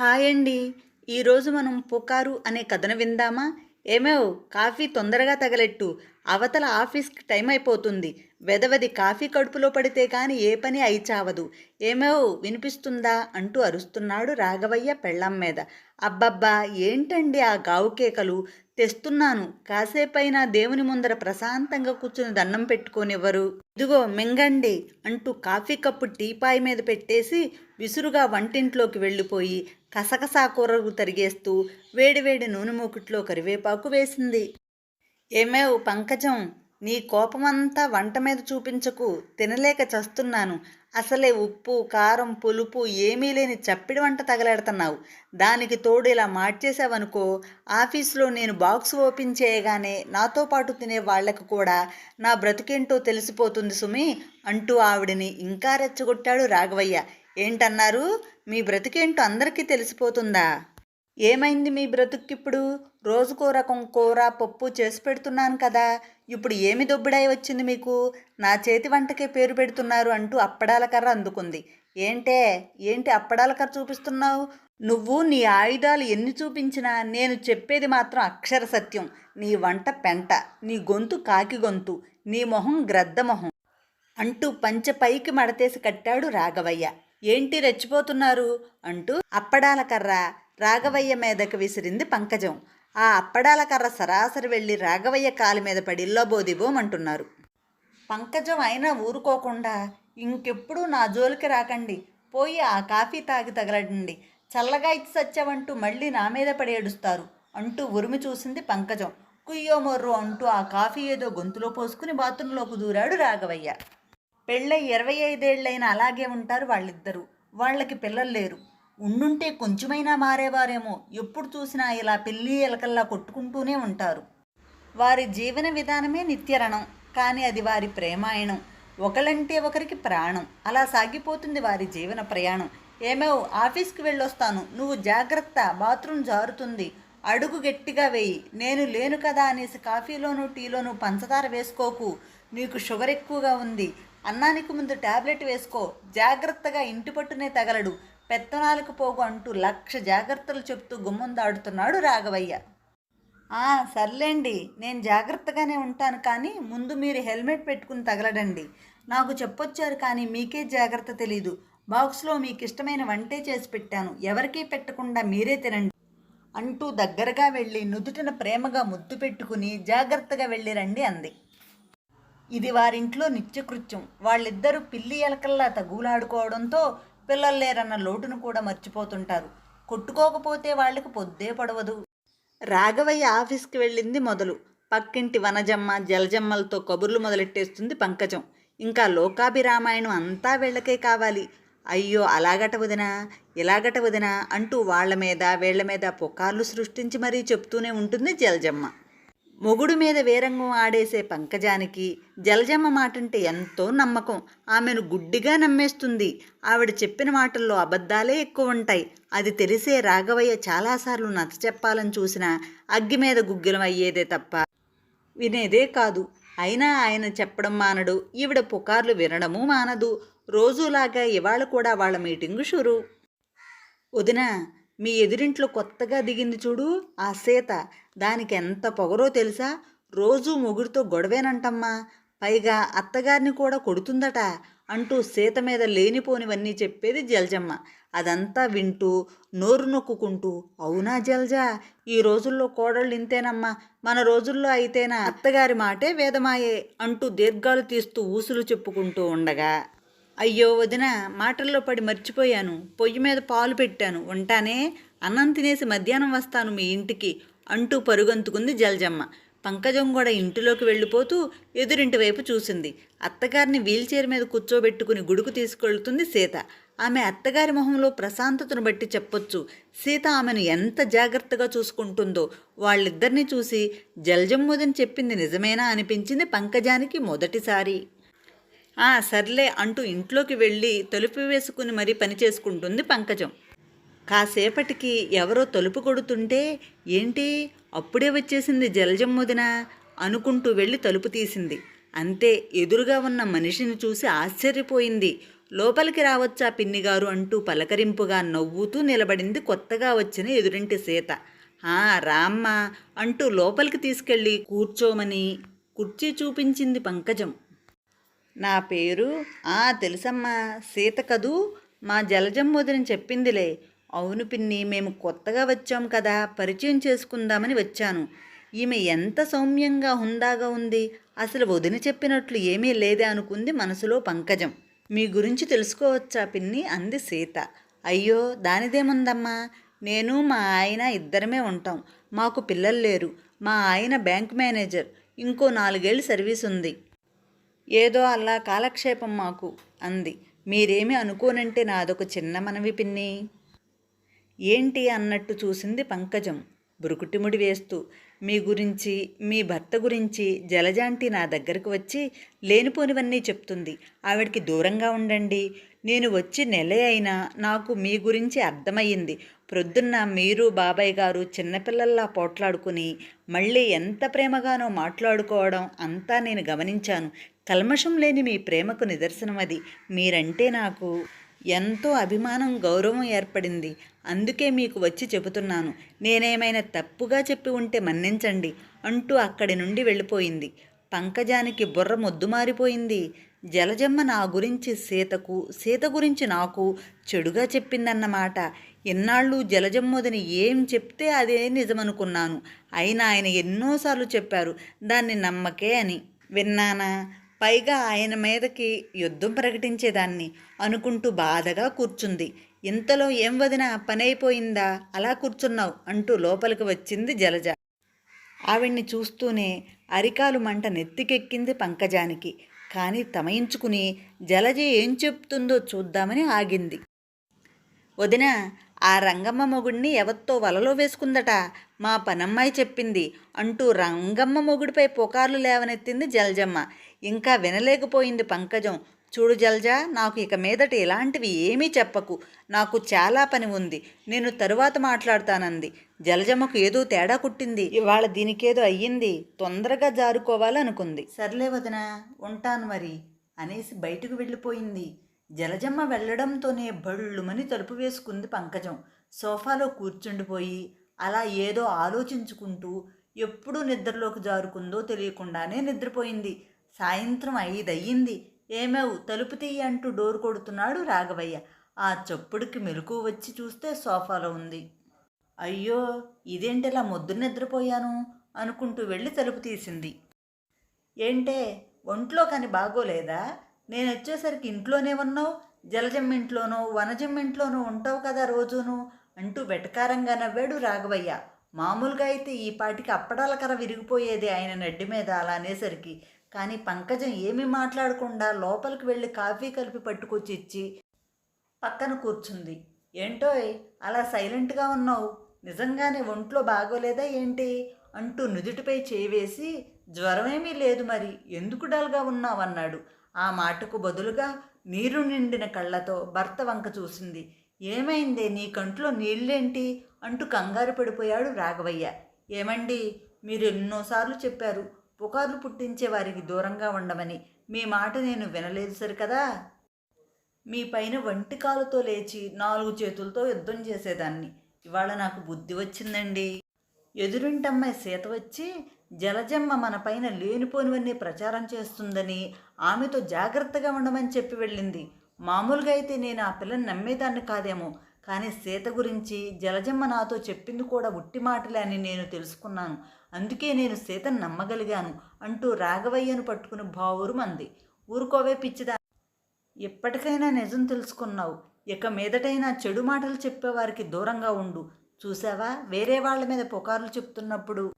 Hi అండి ఈరోజు మనం పుకారు అనే కథను విందామా? ఏమేవ్? కాఫీ తొందరగా తగలెట్టు. అవతల ఆఫీస్కి టైం అయిపోతుంది. వెదవది కాఫీ కడుపులో పడితే కాని ఏ పని అయిచావదు. ఏమేవ్? వినిపిస్తుందా? అంటూ అరుస్తున్నాడు రాఘవయ్య పెళ్ళం మీద. అబ్బబ్బా! ఏంటండి ఆ గావు కేకలు? తెస్తున్నాను. కాసేపైనా దేవుని ముందర ప్రశాంతంగా కూర్చుని దండం పెట్టుకోనివ్వరు. ఇదిగో మింగండి అంటూ కాఫీ కప్పు టీపాయ్ మీద పెట్టేసి విసురుగా వంటింట్లోకి వెళ్ళిపోయి కసకసా కూరలు తరిగేస్తూ వేడివేడి నూనె మూకుట్లో కరివేపాకు వేసింది. ఏమేవ్ పంకజం? నీ కోపమంతా వంట మీద చూపించకు తినలేక చస్తున్నాను. అసలే ఉప్పు కారం పులుపు ఏమీ లేని చప్పిడి వంట తగలెడుతున్నావు. దానికి తోడు ఇలా మార్చేసావనుకో ఆఫీస్లో నేను బాక్స్ ఓపెన్ చేయగానే నాతో పాటు తినే వాళ్ళకు కూడా నా బ్రతికేంటో తెలిసిపోతుంది సుమి అంటూ ఆవిడని ఇంకా రెచ్చగొట్టాడు రాఘవయ్య. ఏంటన్నారు? మీ బ్రతికేంటో అందరికీ తెలిసిపోతుందా? ఏమైంది మీ బ్రతుక్కిప్పుడు రోజుకో రకం కూర పప్పు చేసి పెడుతున్నాను కదా. ఇప్పుడు ఏమి దొబ్బిడాయి వచ్చింది మీకు? నా చేతి వంటకే పేరు పెడుతున్నారు అంటూ అప్పడాల కర్ర అందుకుంది. ఏంటే? ఏంటి అప్పడాల కర్ర చూపిస్తున్నావు? నువ్వు నీ ఆయుధాలు ఎన్ని చూపించినా నేను చెప్పేది మాత్రం అక్షర సత్యం. నీ వంట పెంట నీ గొంతు కాకి గొంతు నీ మొహం గ్రద్ద మొహం అంటూ పంచ పైకి మడతేసి కట్టాడు రాఘవయ్య. ఏంటి రెచ్చిపోతున్నారు? అంటూ అప్పడాల కర్ర రాఘవయ్య మీదకి విసిరింది పంకజం. ఆ అప్పడాల కర్ర సరాసరి వెళ్ళి రాఘవయ్య కాలు మీద పడి అంటున్నారు. పంకజం అయినా ఊరుకోకుండా ఇంకెప్పుడు నా జోలికి రాకండి. పోయి ఆ కాఫీ తాగి తగలడండి చల్లగా ఇచ్చి సచ్చావంటూ మళ్ళీ నా మీద పడి ఏడుస్తారు అంటూ ఉరిమి చూసింది పంకజం. కుయ్యో మొర్రు అంటూ ఆ కాఫీ ఏదో గొంతులో పోసుకుని బాత్రూంలోకి దూరాడు రాఘవయ్య. పెళ్ళై ఇరవై ఐదేళ్ళైనా అలాగే ఉంటారు వాళ్ళిద్దరూ. వాళ్ళకి పిల్లలు లేరు. ఉండుంటే కొంచెమైనా మారేవారేమో. ఎప్పుడు చూసినా ఇలా పెళ్ళి ఎలకల్లా కొట్టుకుంటూనే ఉంటారు. వారి జీవన విధానమే నిత్యరణం. కానీ అది వారి ప్రేమాయణం. ఒకలంటే ఒకరికి ప్రాణం. అలా సాగిపోతుంది వారి జీవన ప్రయాణం. ఏమో ఆఫీస్కి వెళ్ళొస్తాను. నువ్వు జాగ్రత్త. బాత్రూమ్ జారుతుంది. అడుగు గట్టిగా వేయి. నేను లేను కదా అనేసి కాఫీలోను టీలోను పంచదార వేసుకోకు. నీకు షుగర్ ఎక్కువగా ఉంది. అన్నానికి ముందు టాబ్లెట్ వేసుకో. జాగ్రత్తగా ఇంటి పట్టునే తగలడు. పెత్తనాలకు పోగు అంటూ లక్ష జాగ్రత్తలు చెప్తూ గుమ్మం దాడుతున్నాడు రాఘవయ్య. ఆ సర్లేండి నేను జాగ్రత్తగానే ఉంటాను కానీ ముందు మీరు హెల్మెట్ పెట్టుకుని తగలడండి. నాకు చెప్పొచ్చారు కానీ మీకే జాగ్రత్త తెలీదు. బాక్స్లో మీకు ఇష్టమైన వంటే చేసి పెట్టాను. ఎవరికీ పెట్టకుండా మీరే తినండి అంటూ దగ్గరగా వెళ్ళి నుదుటిన ప్రేమగా ముద్దు పెట్టుకుని జాగ్రత్తగా వెళ్ళి రండి అంది. ఇది వారింట్లో నిత్యకృత్యం. వాళ్ళిద్దరూ పిల్లి ఎలకల్లా తగులాడుకోవడంతో పిల్లలు లేరన్న లోటును కూడా మర్చిపోతుంటారు. కొట్టుకోకపోతే వాళ్ళకి పొద్దే పడవదు. రాఘవయ్య ఆఫీస్కి వెళ్ళింది మొదలు. పక్కింటి వనజమ్మ జలజమ్మలతో కబుర్లు మొదలెట్టేస్తుంది పంకజం. ఇంకా లోకాభిరామాయణం అంతా వీళ్ళకే కావాలి. అయ్యో అలాగట వదినా ఇలాగట వదినా అంటూ వాళ్ళ మీద వీళ్ళ మీద పుకార్లు సృష్టించి మరీ చెప్తూనే ఉంటుంది జలజమ్మ. మొగుడు మీద వేరంగం ఆడేసే పంకజానికి జలజమ్మ మాటంటే ఎంతో నమ్మకం. ఆమెను గుడ్డిగా నమ్మేస్తుంది. ఆవిడ చెప్పిన మాటల్లో అబద్ధాలే ఎక్కువ ఉంటాయి అది తెలిసే రాఘవయ్య చాలాసార్లు నచ్చ చెప్పాలని చూసినా అగ్గి మీద గుగ్గిలం అయ్యేదే తప్ప వినేదే కాదు. అయినా ఆయన చెప్పడం మానడు. ఈవిడ పుకార్లు వినడము మానదు. రోజులాగా ఇవాళ కూడా వాళ్ళ మీటింగు షురు. వదిన మీ ఎదురింట్లో కొత్తగా దిగింది చూడు ఆ సీత. దానికి ఎంత పొగరో తెలుసా? రోజూ మొగుడితో గొడవేనంటమ్మా. పైగా అత్తగారిని కూడా కొడుతుందట అంటూ సీత మీద లేనిపోనివన్నీ చెప్పేది జల్జమ్మ. అదంతా వింటూ నోరు నొక్కుంటూ అవునా జల్జా? ఈ రోజుల్లో కోడళ్ళు ఇంతేనమ్మా. మన రోజుల్లో అయితేనా అత్తగారి మాటే వేదమాయే అంటూ దీర్ఘాలు తీస్తూ ఊసులు చెప్పుకుంటూ ఉండగా అయ్యో వదిన మాటల్లో పడి మర్చిపోయాను. పొయ్యి మీద పాలు పెట్టాను. ఉంటానే? అన్నం తినేసి మధ్యాహ్నం వస్తాను మీ ఇంటికి. అంటూ పరుగంతుకుంది జలజమ్మ. పంకజం కూడా ఇంటిలోకి వెళ్ళిపోతూ ఎదురింటి వైపు చూసింది. అత్తగారిని వీల్చైర్ మీద కూర్చోబెట్టుకుని గుడుకు తీసుకెళ్తుంది సీత. ఆమె అత్తగారి మొహంలో ప్రశాంతతను బట్టి చెప్పొచ్చు. సీత ఆమెను ఎంత జాగ్రత్తగా చూసుకుంటుందో వాళ్ళిద్దరిని చూసి జలజమ్మోదని చెప్పింది నిజమేనా అనిపించింది పంకజానికి మొదటిసారి. ఆ సర్లే అంటూ ఇంట్లోకి వెళ్ళి తలుపు వేసుకుని మరీ పని చేసుకుంటుంది పంకజం. కాసేపటికి ఎవరో తలుపు కొడుతుంటే ఏంటి? అప్పుడే వచ్చేసింది జలజమ్మొదిన అనుకుంటూ వెళ్ళి తలుపు తీసింది. అంతే ఎదురుగా ఉన్న మనిషిని చూసి ఆశ్చర్యపోయింది. లోపలికి రావచ్చా పిన్నిగారు అంటూ పలకరింపుగా నవ్వుతూ నిలబడింది కొత్తగా వచ్చిన ఎదురింటి సీత. ఆ రామ్మ అంటూ లోపలికి తీసుకెళ్ళి కూర్చోమని కుర్చీ చూపించింది పంకజం. నా పేరు? ఆ తెలుసమ్మా. సీత కదూ? మా జలజం వదిన చెప్పిందిలే. అవును పిన్ని మేము కొత్తగా వచ్చాం కదా పరిచయం చేసుకుందామని వచ్చాను. ఈమె ఎంత సౌమ్యంగా హుందాగా ఉంది. అసలు వదిన చెప్పినట్లు ఏమీ లేదే అనుకుంది మనసులో పంకజం. మీ గురించి తెలుసుకోవచ్చా పిన్ని? అంది సీత. అయ్యో దానిదేముందమ్మా? నేను మా ఆయన ఇద్దరమే ఉంటాం. మాకు పిల్లలు లేరు. మా ఆయన బ్యాంక్ మేనేజర్. ఇంకో నాలుగేళ్ళు సర్వీస్ ఉంది. ఏదో అలా కాలక్షేపం మాకు అంది. మీరేమి అనుకోనంటే నాదొక చిన్న మనవి పిన్ని. ఏంటి అన్నట్టు చూసింది పంకజం. బురుకుటిముడి వేస్తూ మీ గురించి మీ భర్త గురించి జలజాంటి నా దగ్గరకు వచ్చి లేనిపోనివన్నీ చెప్తుంది. ఆవిడకి దూరంగా ఉండండి. నేను వచ్చి నెలే అయినా నాకు మీ గురించి అర్థమయ్యింది. ప్రొద్దున్న మీరు బాబాయ్ గారు చిన్నపిల్లల్లా పోట్లాడుకుని మళ్ళీ ఎంత ప్రేమగానో మాట్లాడుకోవడం అంతా నేను గమనించాను. కల్మషం లేని మీ ప్రేమకు నిదర్శనం అది మీరంటే నాకు ఎంతో అభిమానం గౌరవం ఏర్పడింది. అందుకే మీకు వచ్చి చెబుతున్నాను. నేనేమైనా తప్పుగా చెప్పి ఉంటే మన్నించండి అంటూ అక్కడి నుండి వెళ్ళిపోయింది. పంకజానికి బుర్ర మొద్దుమారిపోయింది జలజమ్మ నా గురించి సీతకు సీత గురించి నాకు చెడుగా చెప్పిందన్నమాట. ఎన్నాళ్ళు జలజమ్మోదని ఏం చెప్తే అదే నిజమనుకున్నాను. అయినా ఆయన ఎన్నోసార్లు చెప్పారు దాన్ని నమ్మకే అని. విన్నానా? పైగా ఆయన మీదకి యుద్ధం ప్రకటించేదాన్ని అనుకుంటూ బాధగా కూర్చుంది. ఇంతలో ఏం వదిన పనైపోయిందా? అలా కూర్చున్నావు అంటూ లోపలికి వచ్చింది జలజ. ఆవిడ్ని చూస్తూనే అరికాలు మంట నెత్తికెక్కింది పంకజానికి. కానీ తమయించుకుని జలజ ఏం చెప్తుందో చూద్దామని ఆగింది. వదిన ఆ రంగమ్మ మొగుడిని ఎవత్తో వలలో వేసుకుందట? మా పనమ్మాయి చెప్పింది. అంటూ రంగమ్మ మొగుడిపై పుకార్లు లేవనెత్తింది జలజమ్మ. ఇంకా వినలేకపోయింది పంకజం. చూడు జల్జా నాకు ఇక మీదట ఇలాంటివి ఏమీ చెప్పకు. నాకు చాలా పని ఉంది. నేను తరువాత మాట్లాడతానంది. జలజమ్మకు ఏదో తేడా కుట్టింది. ఇవాళ దీనికేదో అయ్యింది. తొందరగా జారుకోవాలనుకుంది. సర్లే వదిన ఉంటాను మరి అనేసి బయటకు వెళ్ళిపోయింది. జలజమ్మ వెళ్ళడంతోనే బళ్ళుమని తలుపు వేసుకుంది పంకజం. సోఫాలో కూర్చుండిపోయి అలా ఏదో ఆలోచించుకుంటూ ఎప్పుడు నిద్రలోకి జారుకుందో తెలియకుండానే నిద్రపోయింది. సాయంత్రం ఐదయ్యింది. ఏమేవ్ తలుపు తీయి అంటూ డోర్ కొడుతున్నాడు రాఘవయ్య. ఆ చప్పుడికి మెలకు వచ్చి చూస్తే సోఫాలో ఉంది. అయ్యో ఇదేంటిలా మొద్దు నిద్రపోయాను? అనుకుంటూ వెళ్ళి తలుపు తీసింది. ఏంటే ఒంట్లో కాని బాగోలేదా? నేను వచ్చేసరికి ఇంట్లోనే ఉన్నావు జలజమ్మింట్లోనో వనజమ్మింట్లోనో ఉంటావు కదా రోజును అంటూ వెటకారంగా నవ్వాడు రాఘవయ్య. మామూలుగా అయితే ఈ పాటికి అప్పడాల కర విరిగిపోయేది ఆయన నడ్డి మీద అలా అనేసరికి. కానీ పంకజం ఏమీ మాట్లాడకుండా లోపలికి వెళ్ళి కాఫీ కలిపి పట్టుకొచ్చి ఇచ్చి పక్కన కూర్చుంది. ఏంటోయ్ అలా సైలెంట్గా ఉన్నావు? నిజంగానే ఒంట్లో బాగోలేదా ఏంటి? అంటూ నుదుటిపై చేవేసి జ్వరమేమీ లేదు మరి ఎందుకు డల్గా ఉన్నావన్నాడు. ఆ మాటకు బదులుగా నీరు నిండిన కళ్ళతో భర్త వంక చూసింది. ఏమైందే? నీ కంట్లో నీళ్ళేంటి? అంటూ కంగారు పడిపోయాడు రాఘవయ్య. ఏమండి? మీరు ఎన్నోసార్లు చెప్పారు పుకార్లు పుట్టించే వారికి దూరంగా ఉండమని. మీ మాట నేను వినలేదు సరి కదా మీ పైన వంటి కాలుతో లేచి నాలుగు చేతులతో యుద్ధం చేసేదాన్ని. ఇవాళ నాకు బుద్ధి వచ్చిందండి. ఎదురింటమ్మాయి సీత వచ్చి జలజమ్మ మన పైన లేనిపోనివన్నీ ప్రచారం చేస్తుందని ఆమెతో జాగ్రత్తగా ఉండమని చెప్పి వెళ్ళింది. మామూలుగా అయితే నేను ఆ పిల్లని నమ్మేదాన్ని కాదేమో కానీ సీత గురించి జలజమ్మ నాతో చెప్పింది కూడా ఉట్టి మాటలే అని నేను తెలుసుకున్నాను. అందుకే నేను సీతను నమ్మగలిగాను అంటూ రాఘవయ్యను పట్టుకుని బావురుమంది. ఊరుకోవే పిచ్చిదా. ఎప్పటికైనా నిజం తెలుసుకున్నావు. ఇక మీదటైనా చెడు మాటలు చెప్పేవారికి దూరంగా ఉండు. చూసావా? వేరే వాళ్ళ మీద పుకార్లు చెప్తున్నప్పుడు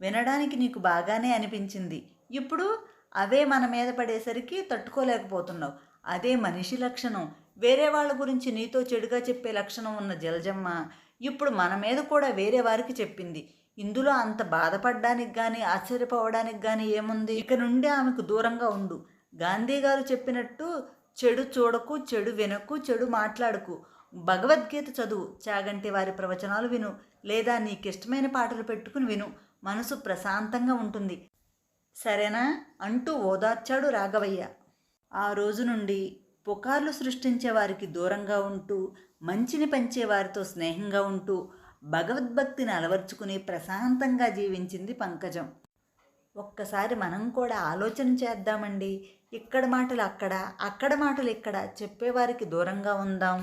వినడానికి నీకు బాగానే అనిపించింది. ఇప్పుడు అవే మన మీద పడేసరికి తట్టుకోలేకపోతున్నావు. అదే మనిషి లక్షణం. వేరే వాళ్ళ గురించి నీతో చెడుగా చెప్పే లక్షణం ఉన్న జలజమ్మ ఇప్పుడు మన మీద కూడా వేరే వారికి చెప్పింది. ఇందులో అంత బాధపడడానికి కానీ ఆశ్చర్యపోవడానికి కానీ ఏముంది? ఇక నుండి ఆమెకు దూరంగా ఉండు. గాంధీ గారు చెప్పినట్టు చెడు చూడకు చెడు వినకు చెడు మాట్లాడకు. భగవద్గీత చదువు. చాగంటి వారి ప్రవచనాలు విను. లేదా నీకిష్టమైన పాటలు పెట్టుకుని విను. మనసు ప్రశాంతంగా ఉంటుంది. సరేనా? అంటూ ఓదార్చాడు రాఘవయ్య. ఆ రోజు నుండి పుకార్లు సృష్టించే వారికి దూరంగా ఉంటూ మంచిని పంచే వారితో స్నేహంగా ఉంటూ భగవద్భక్తిని అలవర్చుకుని ప్రశాంతంగా జీవించింది పంకజం. ఒక్కసారి మనం కూడా ఆలోచన చేద్దామండి. ఇక్కడ మాటలు అక్కడ అక్కడ మాటలు ఇక్కడ చెప్పేవారికి దూరంగా ఉందాం.